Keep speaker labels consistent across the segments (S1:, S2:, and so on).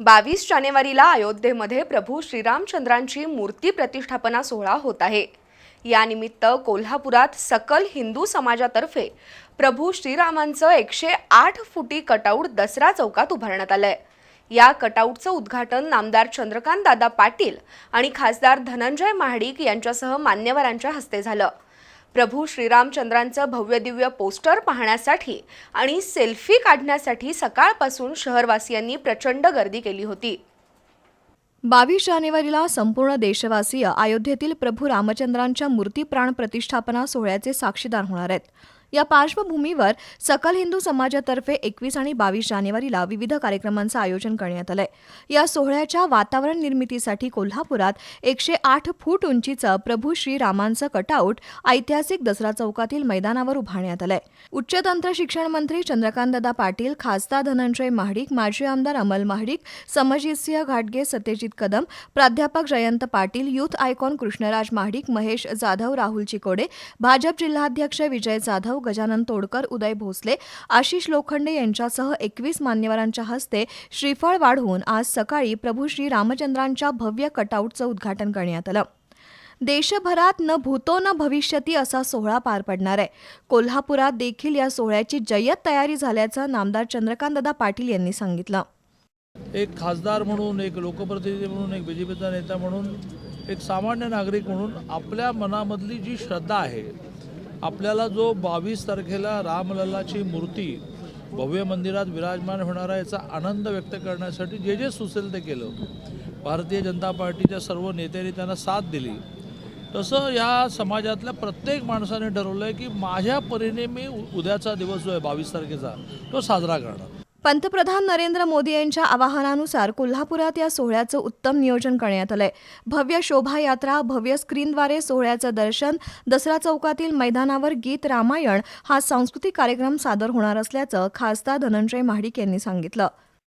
S1: बावीस जानेवारीला अयोध्येमध्ये प्रभू श्रीरामचंद्रांची मूर्ती प्रतिष्ठापना सोहळा होत आहे. यानिमित्त कोल्हापुरात सकल हिंदू समाजातर्फे प्रभू श्रीरामांचं एकशे आठ फुटी कटआउट दसरा चौकात उभारण्यात आलंय. या कटआउटचं उद्घाटन नामदार चंद्रकांत दादा पाटील आणि खासदार धनंजय महाडिक यांच्यासह मान्यवरांच्या हस्ते झालं. प्रभू श्रीरामचंद्रांचं भव्यदिव्य पोस्टर पाहण्यासाठी आणि सेल्फी काढण्यासाठी सकाळपासून शहरवासियांनी प्रचंड गर्दी केली होती.
S2: बावीस जानेवारीला संपूर्ण देशवासीय अयोध्येतील प्रभू रामचंद्रांच्या मूर्ती प्राण प्रतिष्ठापना सोहळ्याचे साक्षीदार होणार आहेत. या पार्श्वभूमीवर सकल हिंदू समाजातर्फे एकवीस आणि बावीस जानेवारीला विविध कार्यक्रमांचं आयोजन करण्यात आलंय. या सोहळ्याच्या वातावरण निर्मितीसाठी कोल्हापुरात एकशे आठ फूट उंचीचं प्रभू श्रीरामांचं कटआउट ऐतिहासिक दसरा चौकातील मैदानावर उभारण्यात आलंय. उच्च तंत्र शिक्षण मंत्री चंद्रकांतदादा पाटील खासदार धनंजय महाडिक माजी आमदार अमल महाडिक समजितसिंह घाटगे सत्यजित कदम प्राध्यापक जयंत पाटील युथ आयकॉन कृष्णराज महाडिक महेश जाधव राहुल चिकोडे भाजप जिल्हाध्यक्ष विजय जाधव गजानन तोडकर उदय भोसले आशिष लोखंडे यांच्यासह एकवीस मान्यवरांच्या हस्ते श्रीफळ वाढवून आज सकाळी प्रभू श्री रामचंद्रांच्या भव्य कटआउटचं उद्घाटन करण्यात आलं. देशभरात न भूतो न भविष्यती असा सोहळा पार पडणार आहे. कोल्हापुरात देखील या सोहळ्याची जय्यत तयारी झाल्याचं नामदार चंद्रकांतदादा पाटील यांनी सांगितलं.
S3: एक खासदार म्हणून एक लोकप्रतिनिधी म्हणून एक बीजेपीचा नेता म्हणून एक सामान्य नागरिक म्हणून आपल्या मनामधली जी श्रद्धा आहे आपल्याला जो बावीस तारखेला रामलल्लाची मूर्ती भव्य मंदिरात विराजमान होणार आहे याचा आनंद व्यक्त करण्यासाठी जे जे सुचेल ते केलं भारतीय जनता पार्टीच्या सर्व नेत्यांनी त्यांना साथ दिली. तसं या समाजातल्या प्रत्येक माणसाने ठरवलं आहे की माझ्या परीने मी उ- उद्याचा दिवस जो आहे बावीस तारखेचा तो साजरा करणार.
S2: पंतप्रधान नरेंद्र मोदी यांच्या आवाहनानुसार कोल्हापुरात या सोहळ्याचं उत्तम नियोजन करण्यात आलंय. भव्य शोभायात्रा भव्य स्क्रीनद्वारे सोहळ्याचं दर्शन दसरा चौकातील मैदानावर गीत रामायण हा सांस्कृतिक कार्यक्रम सादर होणार असल्याचं खासदार धनंजय महाडिक यांनी सांगितलं.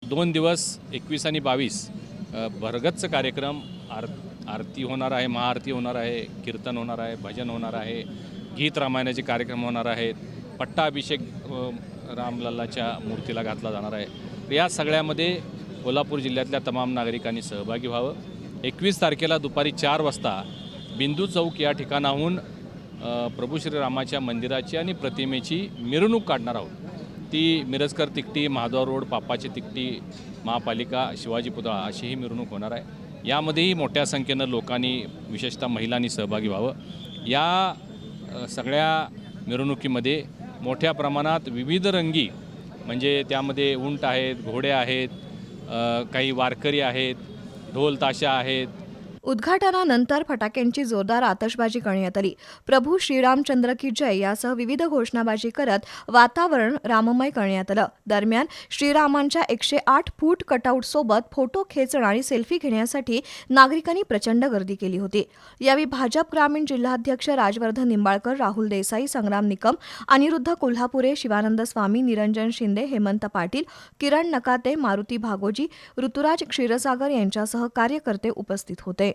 S4: दोन दिवस एकवीस आणि बावीस भरगतचं कार्यक्रम आर आरती होणार आहे महाआरती होणार आहे कीर्तन होणार आहे भजन होणार आहे गीत रामायणाचे कार्यक्रम होणार आहेत पट्टाभिषेक रामलल्लाच्या मूर्तीला घातला जाणार आहे. तर या सगळ्यामध्ये कोल्हापूर जिल्ह्यातल्या तमाम नागरिकांनी सहभागी व्हावं. एकवीस तारखेला दुपारी चार वाजता बिंदू चौक या ठिकाणाहून प्रभू श्रीरामाच्या मंदिराची आणि प्रतिमेची मिरवणूक काढणार आहोत. ती मिरजकर तिकटी महाद्वार रोड पापाची तिकटी महापालिका शिवाजी पुतळा अशी ही मिरवणूक होणार आहे. यामध्येही मोठ्या संख्येनं लोकांनी विशेषतः महिलांनी सहभागी व्हावं. या सगळ्या मिरवणुकीमध्ये मोठ्या प्रमाणात विविध रंगी म्हणजे त्यामध्ये उंट आहेत घोडे आहेत काही वारकरी आहेत ढोल ताशा आहेत
S2: उद्घाटनानंतर फटाक्यांची जोरदार आतषबाजी करण्यात आली. प्रभू श्रीरामचंद्र की जय यासह विविध घोषणाबाजी करत वातावरण राममय करण्यात आलं. दरम्यान श्रीरामांच्या एकशे आठ फूट कटआउटसोबत फोटो खेचण आणि सेल्फी घेण्यासाठी नागरिकांनी प्रचंड गर्दी केली होती. यावेळी भाजप ग्रामीण जिल्हाध्यक्ष राजवर्धन निंबाळकर राहुल देसाई संग्राम निकम अनिरुद्ध कोल्हापुरे शिवानंद स्वामी निरंजन शिंदे हेमंत पाटील किरण नकाते मारुती भागोजी ऋतुराज क्षीरसागर यांच्यासह कार्यकर्ते उपस्थित होते.